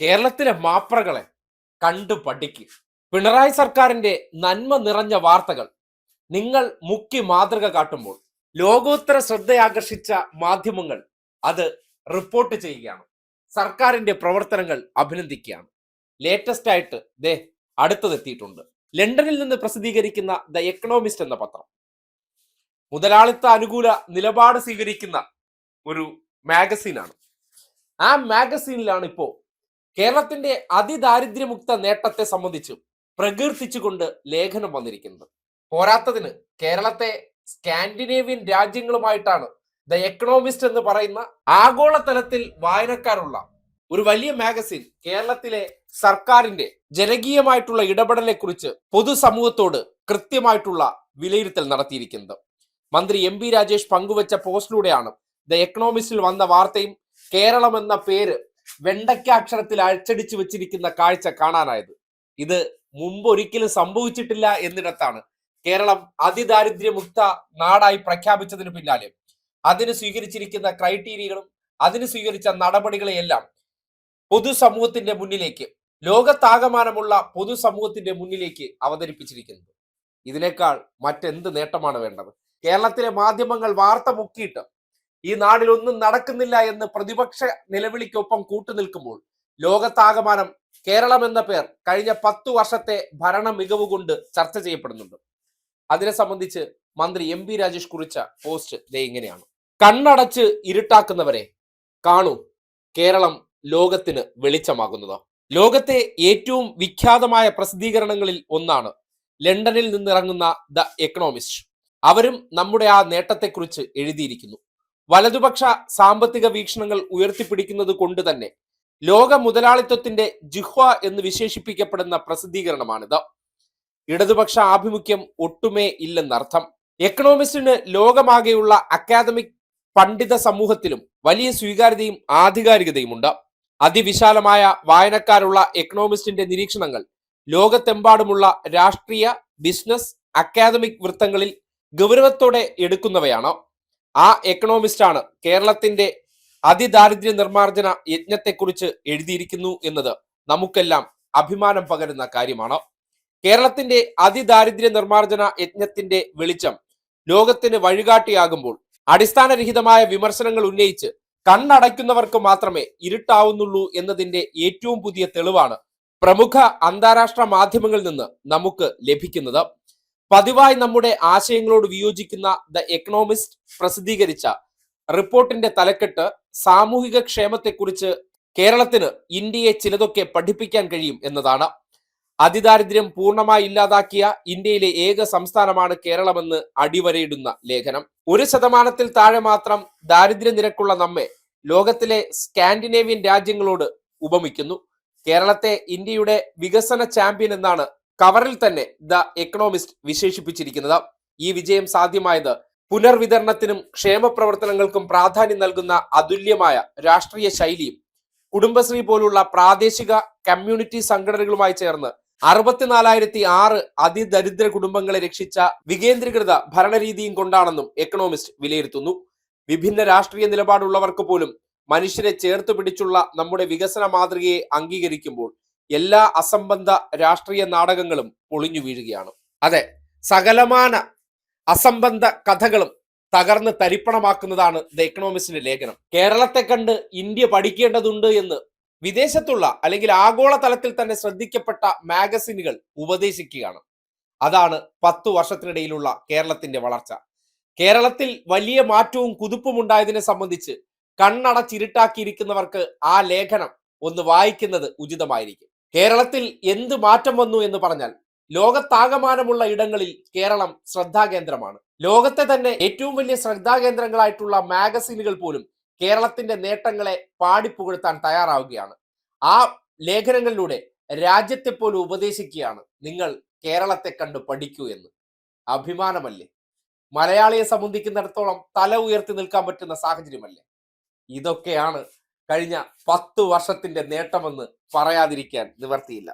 കേരളത്തിലെ മാപ്രകളെ കണ്ടു പഠിക്കുക പിണറായി സർക്കാരിന്റെ നന്മ നിറഞ്ഞ വാർത്തകൾ. നിങ്ങൾ മുഖ്യ മാതൃക കാട്ടുമ്പോൾ ലോകോത്തര ശ്രദ്ധയാകർഷിച്ച മാധ്യമങ്ങൾ അത് റിപ്പോർട്ട് ചെയ്യുകയാണ്. സർക്കാരിന്റെ പ്രവർത്തനങ്ങൾ അഭിനന്ദിക്കുകയാണ്. ലേറ്റസ്റ്റ് ആയിട്ട് ദേ അടുത്തതെത്തിയിട്ടുണ്ട് ലണ്ടനിൽ നിന്ന് പ്രസിദ്ധീകരിക്കുന്ന ദ എക്കണോമിസ്റ്റ് എന്ന പത്രം. മുതലാളിത്ത അനുകൂല നിലപാട് സ്വീകരിക്കുന്ന ഒരു മാഗസീനാണ് ആ മാഗസീനിലാണ് ഇപ്പോ കേരളത്തിന്റെ അതിദാരിദ്ര്യമുക്ത നേട്ടത്തെ സംബന്ധിച്ച് പ്രകീർത്തിച്ചുകൊണ്ട് ലേഖനം വന്നിരിക്കുന്നത്. പോരാത്തതിന് കേരളത്തെ സ്കാൻഡിനേവിയൻ രാജ്യങ്ങളുമായിട്ടാണ് ദ എക്കണോമിസ്റ്റ് എന്ന് പറയുന്ന ആഗോളതലത്തിൽ വായനക്കാരുള്ള ഒരു വലിയ മാഗസിൻ കേരളത്തിലെ സർക്കാരിന്റെ ജനകീയമായിട്ടുള്ള ഇടപെടലെ കുറിച്ച് പൊതുസമൂഹത്തോട് കൃത്യമായിട്ടുള്ള വിലയിരുത്തൽ നടത്തിയിരിക്കുന്നത്. മന്ത്രി എം ബി രാജേഷ് പങ്കുവച്ച പോസ്റ്റിലൂടെയാണ് ദ എക്കണോമിസ്റ്റിൽ വന്ന വാർത്തയും കേരളം എന്ന പേര് വെണ്ടയ്ക്ക അക്ഷരത്തിൽ അച്ചടിച്ചു വെച്ചിരിക്കുന്ന കാഴ്ച കാണാനായത്. ഇത് മുമ്പ് ഒരിക്കലും സംഭവിച്ചിട്ടില്ല എന്നിടത്താണ്. കേരളം അതിദാരിദ്ര്യമുക്ത നാടായി പ്രഖ്യാപിച്ചതിന് പിന്നാലെ. അതിന് സ്വീകരിച്ചിരിക്കുന്ന ക്രൈറ്റീരിയകളും അതിന് സ്വീകരിച്ച നടപടികളെയെല്ലാം പൊതുസമൂഹത്തിന്റെ മുന്നിലേക്ക് ലോകത്താകമാനമുള്ള പൊതുസമൂഹത്തിന്റെ മുന്നിലേക്ക് അവതരിപ്പിച്ചിരിക്കുന്നത് ഇതിനേക്കാൾ മറ്റെന്ത് നേട്ടമാണ് വേണ്ടത്? കേരളത്തിലെ മാധ്യമങ്ങൾ വാർത്ത മുക്കിയിട്ട് ഈ നാടിൽ ഒന്നും നടക്കുന്നില്ല എന്ന് പ്രതിപക്ഷ നിലവിളിക്കൊപ്പം കൂട്ടുനിൽക്കുമ്പോൾ ലോകത്താകമാനം കേരളം എന്ന പേർ കഴിഞ്ഞ പത്തു വർഷത്തെ ഭരണ മികവ് കൊണ്ട് ചർച്ച ചെയ്യപ്പെടുന്നുണ്ട്. അതിനെ സംബന്ധിച്ച് മന്ത്രി എം പി രാജേഷ് കുറിച്ച പോസ്റ്റ് ദേ ഇങ്ങനെയാണ്. കണ്ണടച്ച് ഇരുട്ടാക്കുന്നവരെ കാണൂ. കേരളം ലോകത്തിന് വെളിച്ചമാകുന്നത്. ലോകത്തെ ഏറ്റവും വിഖ്യാതമായ പ്രസിദ്ധീകരണങ്ങളിൽ ഒന്നാണ് ലണ്ടനിൽ നിന്നിറങ്ങുന്ന ദ എക്കണോമിസ്റ്റ്. അവരും നമ്മുടെ ആ നേട്ടത്തെക്കുറിച്ച് എഴുതിയിരിക്കുന്നു. വലതുപക്ഷ സാമ്പത്തിക വീക്ഷണങ്ങൾ ഉയർത്തിപ്പിടിക്കുന്നത് കൊണ്ട് തന്നെ ലോക മുതലാളിത്വത്തിന്റെ ജിഹ്വ എന്ന് വിശേഷിപ്പിക്കപ്പെടുന്ന പ്രസിദ്ധീകരണമാണിത്. ഇടതുപക്ഷ ആഭിമുഖ്യം ഒട്ടുമേ ഇല്ലെന്നർത്ഥം. എക്കണോമിസ്റ്റിന് ലോകമാകെയുള്ള അക്കാദമിക് പണ്ഡിത സമൂഹത്തിലും വലിയ സ്വീകാര്യതയും ആധികാരികതയുമുണ്ട്. അതിവിശാലമായ വായനക്കാരുള്ള എക്കണോമിസ്റ്റിന്റെ നിരീക്ഷണങ്ങൾ ലോകത്തെമ്പാടുമുള്ള രാഷ്ട്രീയ ബിസിനസ് അക്കാദമിക് വൃത്തങ്ങളിൽ ഗൗരവത്തോടെ എടുക്കുന്നവയാണ്. ആ എക്കണോമിസ്റ്റാണ് കേരളത്തിന്റെ അതിദാരിദ്ര്യ നിർമ്മാർജന യജ്ഞത്തെക്കുറിച്ച് എഴുതിയിരിക്കുന്നു എന്നത് നമുക്കെല്ലാം അഭിമാനം പകരുന്ന കാര്യമാണ്. കേരളത്തിന്റെ അതിദാരിദ്ര്യ നിർമ്മാർജന യജ്ഞത്തിന്റെ വെളിച്ചം ലോകത്തിന് വഴികാട്ടിയാകുമ്പോൾ അടിസ്ഥാനരഹിതമായ വിമർശനങ്ങൾ ഉന്നയിച്ച് കണ്ണടയ്ക്കുന്നവർക്ക് മാത്രമേ ഇരുട്ടാവുന്നുള്ളൂ എന്നതിന്റെ ഏറ്റവും പുതിയ തെളിവാണ് പ്രമുഖ അന്താരാഷ്ട്ര മാധ്യമങ്ങളിൽ നിന്ന് നമുക്ക് ലഭിക്കുന്നത്. പതിവായി നമ്മുടെ ആശയങ്ങളോട് വിയോജിക്കുന്ന ദ എക്കണോമിസ്റ്റ് പ്രസിദ്ധീകരിച്ച റിപ്പോർട്ടിന്റെ തലക്കെട്ട് സാമൂഹിക ക്ഷേമത്തെക്കുറിച്ച് കേരളത്തിന് ഇന്ത്യയെ ചിലതൊക്കെ പഠിപ്പിക്കാൻ കഴിയും എന്നതാണ്. അതിദാരിദ്ര്യം പൂർണമായി ഇല്ലാതാക്കിയ ഇന്ത്യയിലെ ഏക സംസ്ഥാനമാണ് കേരളമെന്ന് അടിവരയിടുന്ന ലേഖനം. ഒരു ശതമാനത്തിൽ താഴെ മാത്രം ദാരിദ്ര്യ നിരക്കുള്ള നമ്മെ ലോകത്തിലെ സ്കാൻഡിനേവിയൻ രാജ്യങ്ങളോട് ഉപമിക്കുന്നു. കേരളത്തെ ഇന്ത്യയുടെ വികസന ചാമ്പ്യൻ എന്നാണ് കവറിൽ തന്നെ ദ എക്കണോമിസ്റ്റ് വിശേഷിപ്പിച്ചിരിക്കുന്നത്. ഈ വിജയം സാധ്യമായത് പുനർവിതരണത്തിനും ക്ഷേമ പ്രവർത്തനങ്ങൾക്കും പ്രാധാന്യം നൽകുന്ന അതുല്യമായ രാഷ്ട്രീയ ശൈലിയും കുടുംബശ്രീ പോലുള്ള പ്രാദേശിക കമ്മ്യൂണിറ്റി സംഘടനകളുമായി ചേർന്ന് അറുപത്തിനാലായിരത്തി ആറ് അതിദരിദ്ര കുടുംബങ്ങളെ രക്ഷിച്ച വികേന്ദ്രീകൃത ഭരണരീതിയും കൊണ്ടാണെന്നും എക്കണോമിസ്റ്റ് വിലയിരുത്തുന്നു. വിഭിന്ന രാഷ്ട്രീയ നിലപാടുള്ളവർക്ക് പോലും മനുഷ്യരെ ചേർത്ത് പിടിച്ചുള്ള നമ്മുടെ വികസന മാതൃകയെ അംഗീകരിക്കുമ്പോൾ എല്ലാ അസംബന്ധ രാഷ്ട്രീയ നാടകങ്ങളും പൊളിഞ്ഞു വീഴുകയാണ്. അതെ സകലമാന അസംബന്ധ കഥകളും തകർന്ന് തരിപ്പണമാക്കുന്നതാണ് ദ എക്കണോമിസ്റ്റിന്റെ ലേഖനം. കേരളത്തെ കണ്ട് ഇന്ത്യ പഠിക്കേണ്ടതുണ്ട് എന്ന് വിദേശത്തുള്ള അല്ലെങ്കിൽ ആഗോള തലത്തിൽ തന്നെ ശ്രദ്ധിക്കപ്പെട്ട മാഗസിനുകൾ ഉപദേശിക്കുകയാണ്. അതാണ് പത്തു വർഷത്തിനിടയിലുള്ള കേരളത്തിന്റെ വളർച്ച. കേരളത്തിൽ വലിയ മാറ്റവും കുതിപ്പും ഉണ്ടായതിനെ സംബന്ധിച്ച് കണ്ണടച്ചിരുട്ടാക്കിയിരിക്കുന്നവർക്ക് ആ ലേഖനം ഒന്ന് വായിക്കുന്നത് ഉചിതമായിരിക്കും. കേരളത്തിൽ എന്ത് മാറ്റം വന്നു എന്ന് പറഞ്ഞാൽ ലോകത്താകമാനമുള്ള ഇടങ്ങളിൽ കേരളം ശ്രദ്ധാകേന്ദ്രമാണ്. ലോകത്തെ തന്നെ ഏറ്റവും വലിയ ശ്രദ്ധാകേന്ദ്രങ്ങളായിട്ടുള്ള മാഗസീനുകൾ പോലും കേരളത്തിന്റെ നേട്ടങ്ങളെ പാടിപ്പുകഴ്ത്താൻ തയ്യാറാവുകയാണ്. ആ ലേഖനങ്ങളിലൂടെ രാജ്യത്തെ പോലും ഉപദേശിക്കുകയാണ് നിങ്ങൾ കേരളത്തെ കണ്ട് പഠിക്കൂ എന്ന്. അഭിമാനമല്ലേ? മലയാളിയെ സംബന്ധിക്കുന്നിടത്തോളം തല ഉയർത്തി നിൽക്കാൻ പറ്റുന്ന സാഹചര്യമല്ലേ? ഇതൊക്കെയാണ് കഴിഞ്ഞ പത്തു വർഷത്തിന്റെ നേട്ടമെന്ന് പറയാതിരിക്കാൻ നിവർത്തിയില്ല.